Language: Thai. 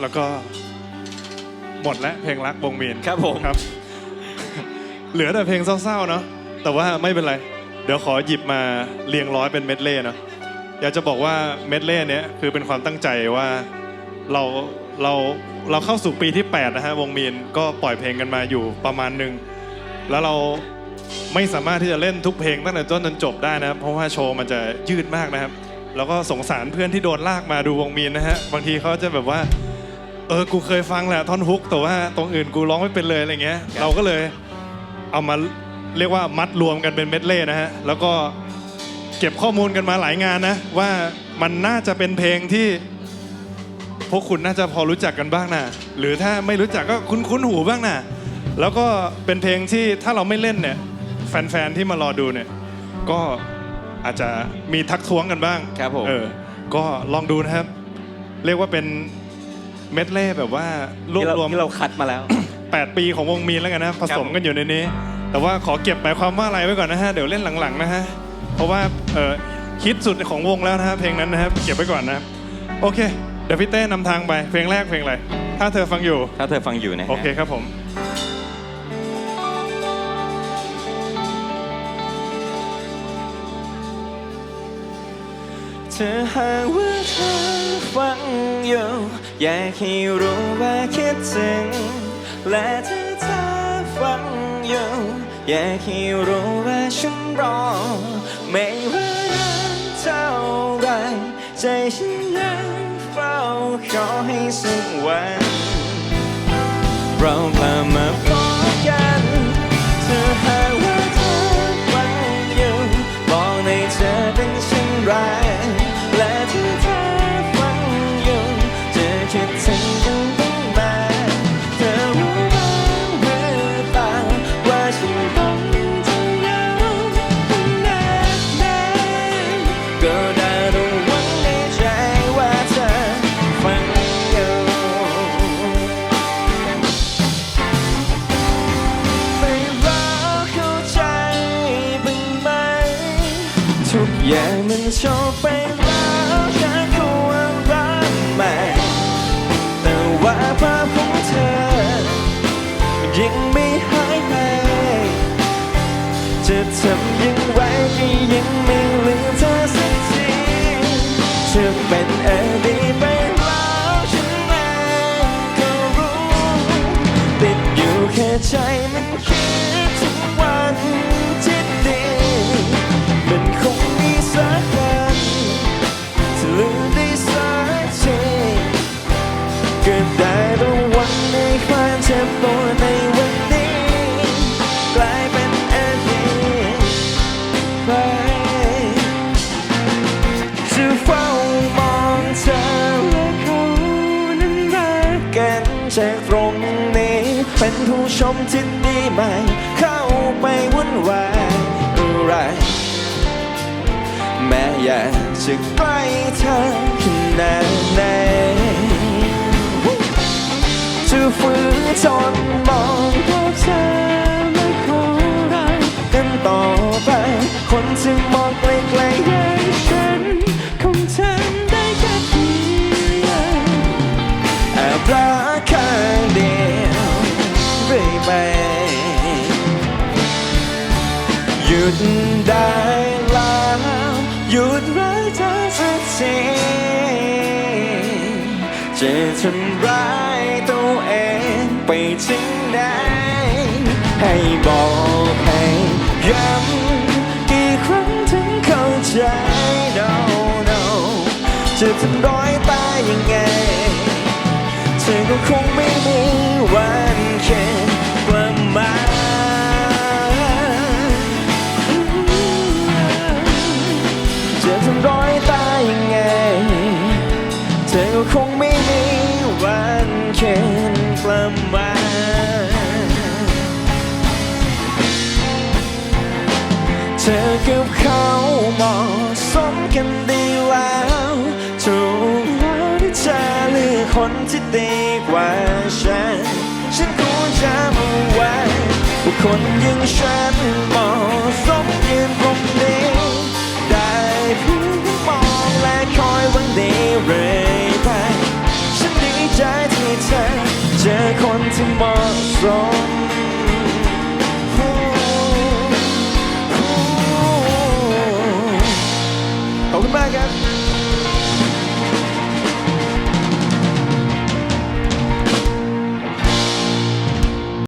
แล้วก็หมดแล้วเพลงรักวงมีนครับผมครับ เหลือแต่เพลงเศร้าๆเนาะแต่ว่าไม่เป็นไร เดี๋ยวขอหยิบมาเรียงร้อยเป็นเมดเล่เนาะอยากจะบอกว่าเมดเล่เนี้ยคือเป็นความตั้งใจว่าเราเราเราเข้าสู่ปีที่ 8 นะฮะวงมีนก็ปล่อยเพลงกันมาอยู่ประมาณหนึ่งแล้วเราไม่สามารถที่จะเล่นทุกเพลงตั้งแต่ต้นจนจบได้นะครับ เพราะว่าโชว์มันจะยืดมากนะครับ แล้วก็สงสารเพื่อนที่โดนลากมาดูวงมีนนะฮะบางทีเขาจะแบบว่า เออกูเคยฟังแหละท่อนฮุกแต่ว่าตรงอื่นกูร้องไม่เป็นเลยอะไรเงี้ย เราก็เลยเอามาเรียกว่ามัดรวมกันเป็นเมดเล่นะฮะแล้วก็เก็บข้อมูลกันมาหลายงานนะ ว่ามันน่าจะเป็นเพลงที่ พวกคุณน่าจะพอรู้จักกันบ้างนะหรือถ้าไม่รู้จักก็คุ้นๆหูบ้างนะแล้วก็เป็นเพลงที่ถ้าเราไม่เล่นเนี่ย แฟนๆที่มารอดูเนี่ย ก็อาจจะมีทักท้วงกันบ้างครับผม เออก็ลองดูนะครับ เรียกว่าเป็น เมดเล่แบบว่ารวบที่เรารวม ที่เราคัดมาแล้ว 8 ปีของวงมีนแล้วกันนะผสมครับกันอยู่ในนี้ แต่ว่าขอเก็บหมายความว่าอะไรไว้ก่อนนะฮะ เดี๋ยวเล่นหลังๆนะฮะ เพราะว่าเออฮิตสุดของวงแล้วนะฮะเพลงนั้นนะครับเก็บไว้ก่อนนะโอเค เดี๋ยวพี่เต้นำทางไป เพลงแรกเพลงอะไรถ้าเธอฟังอยู่ ถ้าเธอฟังอยู่นะฮะ โอเคครับผม เธอหากว่าเธอฟังอยู่ อยากให้รู้ว่าคิดถึง และถ้าเธอฟังอยู่อยากให้รู้ว่าฉันรอ ไม่ว่านานเท่าไรใจฉันยังเฝ้าขอให้สักวัน เรากลับมาพบกัน อย่างมันจบไปแล้วแค่ควารักใหม่แต่ว่าภาพของเธอ ยังไม่หายไป จะทำยังไงก็ยังไม่ลืมเธอสักทีเธอเป็นอดีตไปแล้วฉันเองก็รู้ติดอยู่แค่ใจมันคิดทุกวัน ผู้ชมที่ดีไหม เข้าไปวุ่นวายอะไรแม้อยากจะใกล้เธอขนาดไหนจะฝืนทนมองภาพเธอและของเรากันต่อไป คนที่มอง รื่อยไป หยุดได้แล้วหยุดรักเธอสักทีจะทำร้ายตัวเองไปถึงไหนให้บอกให้ย้ำกี่ครั้งถึงเข้าใจ no no จะทำร้อยตายยังไงเธอก็คงไม่ อก็คงไม่มีวันเข็นกลับมาเธอกับเขาเหมาะสมกันดีแล้วถูกแล้วที่เธอเลือกคนที่ดีกว่าฉัน ฉันควรจะมาไว้ว่าคนอยังฉันเหมาะสม I got